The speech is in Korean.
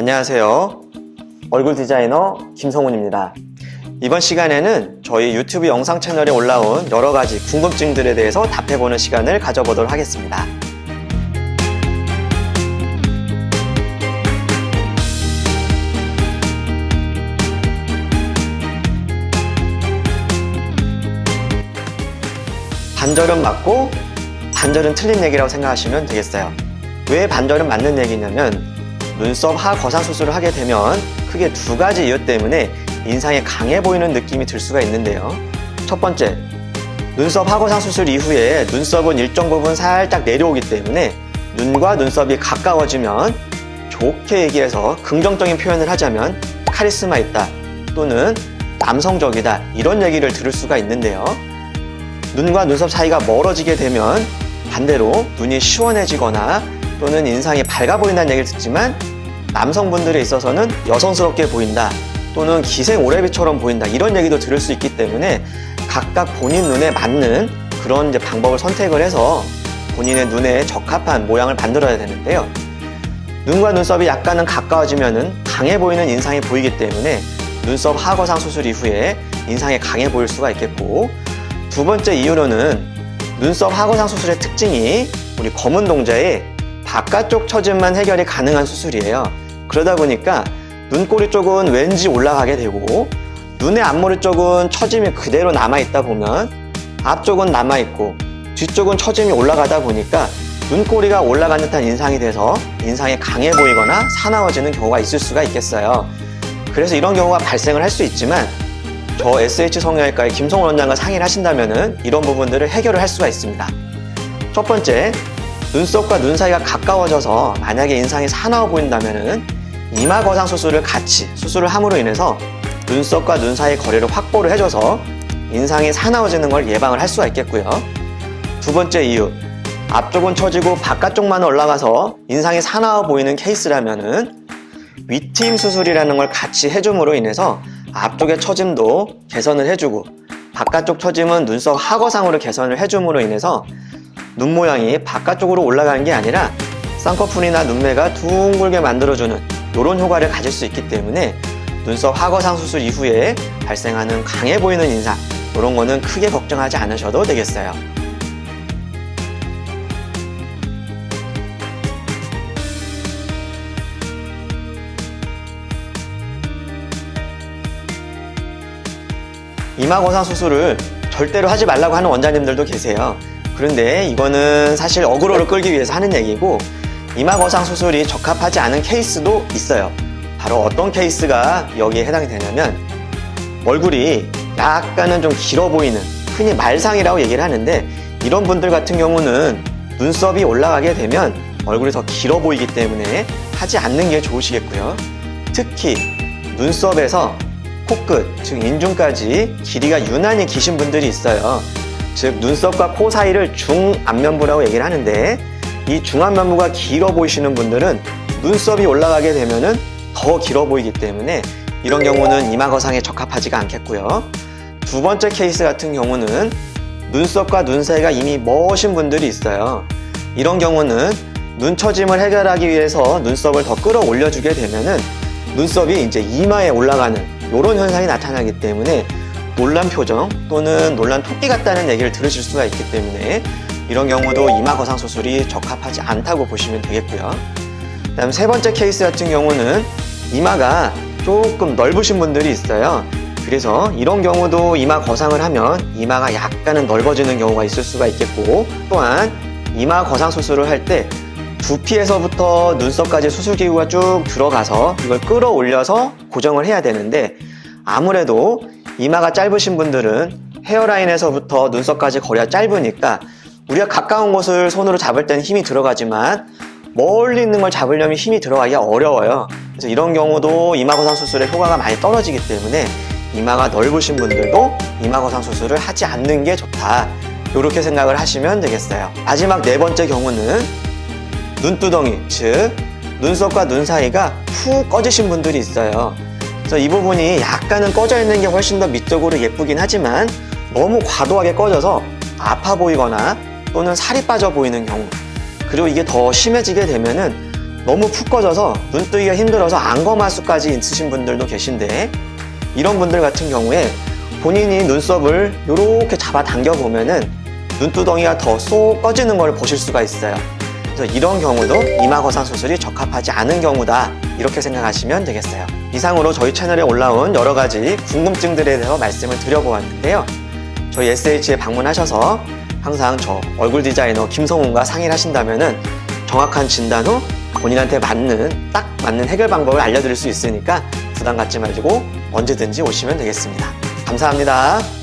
안녕하세요. 얼굴 디자이너 김성훈입니다. 이번 시간에는 저희 유튜브 영상 채널에 올라온 여러 가지 궁금증들에 대해서 답해보는 시간을 가져보도록 하겠습니다. 반절은 맞고 반절은 틀린 얘기라고 생각하시면 되겠어요. 왜 반절은 맞는 얘기냐면 눈썹 하거상 수술을 하게 되면 크게 두 가지 이유 때문에 인상에 강해 보이는 느낌이 들 수가 있는데요. 첫 번째, 눈썹 하거상 수술 이후에 눈썹은 일정 부분 살짝 내려오기 때문에 눈과 눈썹이 가까워지면 좋게 얘기해서 긍정적인 표현을 하자면 카리스마 있다 또는 남성적이다 이런 얘기를 들을 수가 있는데요. 눈과 눈썹 사이가 멀어지게 되면 반대로 눈이 시원해지거나 또는 인상이 밝아 보인다는 얘기를 듣지만 남성분들에 있어서는 여성스럽게 보인다 또는 기생 오래비처럼 보인다 이런 얘기도 들을 수 있기 때문에 각각 본인 눈에 맞는 그런 이제 방법을 선택을 해서 본인의 눈에 적합한 모양을 만들어야 되는데요. 눈과 눈썹이 약간은 가까워지면은 강해 보이는 인상이 보이기 때문에 눈썹 하거상 수술 이후에 인상이 강해 보일 수가 있겠고 두 번째 이유로는 눈썹 하거상 수술의 특징이 우리 검은 동자의 바깥쪽 처짐만 해결이 가능한 수술이에요. 그러다 보니까 눈꼬리 쪽은 왠지 올라가게 되고 눈의 앞머리 쪽은 처짐이 그대로 남아있다 보면 앞쪽은 남아있고 뒤쪽은 처짐이 올라가다 보니까 눈꼬리가 올라간 듯한 인상이 돼서 인상이 강해 보이거나 사나워지는 경우가 있을 수가 있겠어요. 그래서 이런 경우가 발생을 할 수 있지만 저 SH 성형외과의 김성원 원장과 상의를 하신다면 이런 부분들을 해결을 할 수가 있습니다. 첫 번째, 눈썹과 눈 사이가 가까워져서 만약에 인상이 사나워 보인다면 이마 거상 수술을 같이 수술을 함으로 인해서 눈썹과 눈 사이의 거리를 확보를 해줘서 인상이 사나워지는 걸 예방을 할 수가 있겠고요. 두 번째 이유, 앞쪽은 처지고 바깥쪽만 올라가서 인상이 사나워 보이는 케이스라면은 위트임 수술이라는 걸 같이 해줌으로 인해서 앞쪽의 처짐도 개선을 해주고 바깥쪽 처짐은 눈썹 하거상으로 개선을 해줌으로 인해서 눈 모양이 바깥쪽으로 올라가는 게 아니라 쌍꺼풀이나 눈매가 둥글게 만들어주는 이런 효과를 가질 수 있기 때문에 눈썹 하거상 수술 이후에 발생하는 강해 보이는 인상 이런 거는 크게 걱정하지 않으셔도 되겠어요. 이마 거상 수술을 절대로 하지 말라고 하는 원장님들도 계세요. 그런데 이거는 사실 어그로를 끌기 위해서 하는 얘기고 이마 거상 수술이 적합하지 않은 케이스도 있어요. 바로 어떤 케이스가 여기에 해당이 되냐면 얼굴이 약간은 좀 길어 보이는 흔히 말상이라고 얘기를 하는데 이런 분들 같은 경우는 눈썹이 올라가게 되면 얼굴이 더 길어 보이기 때문에 하지 않는 게 좋으시겠고요. 특히 눈썹에서 코끝, 즉 인중까지 길이가 유난히 기신 분들이 있어요. 즉 눈썹과 코 사이를 중안면부라고 얘기를 하는데 이 중안면부가 길어 보이시는 분들은 눈썹이 올라가게 되면은 더 길어 보이기 때문에 이런 경우는 이마 거상에 적합하지가 않겠고요. 두 번째 케이스 같은 경우는 눈썹과 눈 사이가 이미 멋인 분들이 있어요. 이런 경우는 눈 처짐을 해결하기 위해서 눈썹을 더 끌어올려 주게 되면은 눈썹이 이제 이마에 올라가는 이런 현상이 나타나기 때문에 놀란 표정 또는 놀란 토끼 같다는 얘기를 들으실 수가 있기 때문에 이런 경우도 이마 거상 수술이 적합하지 않다고 보시면 되겠고요. 그다음 세 번째 케이스 같은 경우는 이마가 조금 넓으신 분들이 있어요. 그래서 이런 경우도 이마 거상을 하면 이마가 약간은 넓어지는 경우가 있을 수가 있겠고 또한 이마 거상 수술을 할 때 두피에서부터 눈썹까지 수술 기구가 쭉 들어가서 이걸 끌어올려서 고정을 해야 되는데 아무래도 이마가 짧으신 분들은 헤어라인에서부터 눈썹까지 거리가 짧으니까 우리가 가까운 곳을 손으로 잡을 때는 힘이 들어가지만 멀리 있는 걸 잡으려면 힘이 들어가기가 어려워요. 그래서 이런 경우도 이마 거상 수술의 효과가 많이 떨어지기 때문에 이마가 넓으신 분들도 이마 거상 수술을 하지 않는 게 좋다. 이렇게 생각을 하시면 되겠어요. 마지막 네 번째 경우는 눈두덩이, 즉 눈썹과 눈 사이가 푹 꺼지신 분들이 있어요. 그래서 이 부분이 약간은 꺼져 있는 게 훨씬 더 미적으로 예쁘긴 하지만 너무 과도하게 꺼져서 아파 보이거나 또는 살이 빠져 보이는 경우 그리고 이게 더 심해지게 되면은 너무 푹 꺼져서 눈 뜨기가 힘들어서 안검하수까지 있으신 분들도 계신데 이런 분들 같은 경우에 본인이 눈썹을 이렇게 잡아 당겨 보면은 눈두덩이가 더 쏙 꺼지는 걸 보실 수가 있어요. 그래서 이런 경우도 이마 거상 수술이 적합하지 않은 경우다 이렇게 생각하시면 되겠어요. 이상으로 저희 채널에 올라온 여러 가지 궁금증들에 대해서 말씀을 드려보았는데요. 저희 SH에 방문하셔서 항상 저 얼굴 디자이너 김성훈과 상의를 하신다면은 정확한 진단 후 본인한테 맞는 딱 맞는 해결 방법을 알려드릴 수 있으니까 부담 갖지 말고 언제든지 오시면 되겠습니다. 감사합니다.